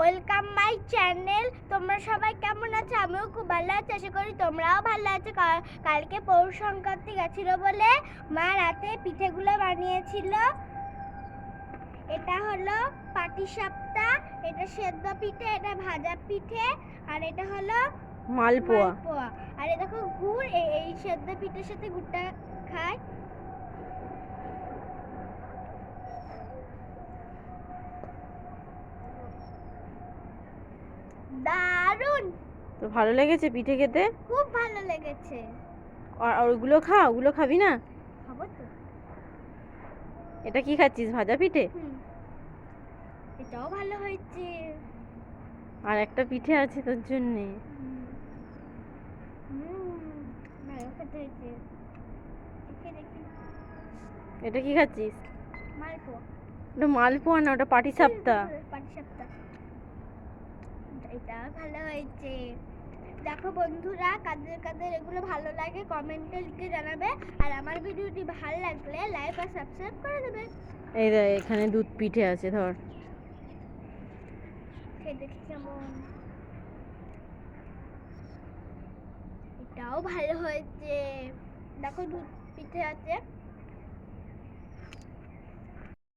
Welcome my channel তোমরা সবাই কেমন আছো? আমিও খুব ভালো আছি আশা করি তোমরাও ভালো আছো। কালকে পৌষ সংক্রান্তি গেছিল বলে মা রাতে পিঠেগুলো বানিয়েছিল। এটা হলো পাটিসাপটা এটা সেদ্ধ পিঠে এটা ভাজা পিঠে আর এটা হলো মালপোয়া। আর এই দেখো গুড় এই সেদ্ধ পিঠের সাথে গুড়টা খায়। দারুণ। তো ভালো লেগেছে পিঠে খেতে? খুব ভালো লেগেছে। আর আর ওগুলো খা ওগুলো খাবি না? খাব তো। এটা কি খাচ্ছিস ভাজা পিঠে? এটাও ভালো হয়েছে। আর একটা পিঠে আছে তোর জন্যে। এটা কি খাচ্ছিস? মালপোয়া। ওটা মালপোয়া না ওটা পাটি পাটিসাপটা। এটা ভালো হয়েছে। দেখো বন্ধুরা কাদের কাদের এগুলো ভালো লাগে কমেন্টে লিখে জানাবে। আর আমার ভিডিওটি ভালো লাগলে লাইক আর সাবস্ক্রাইব করে দেবে। এই দেখ এখানে দুধ পিঠে আছে ধর। দেখি কেমন। এটাও ভালো হয়েছে। দেখো দুধ পিঠে আছে।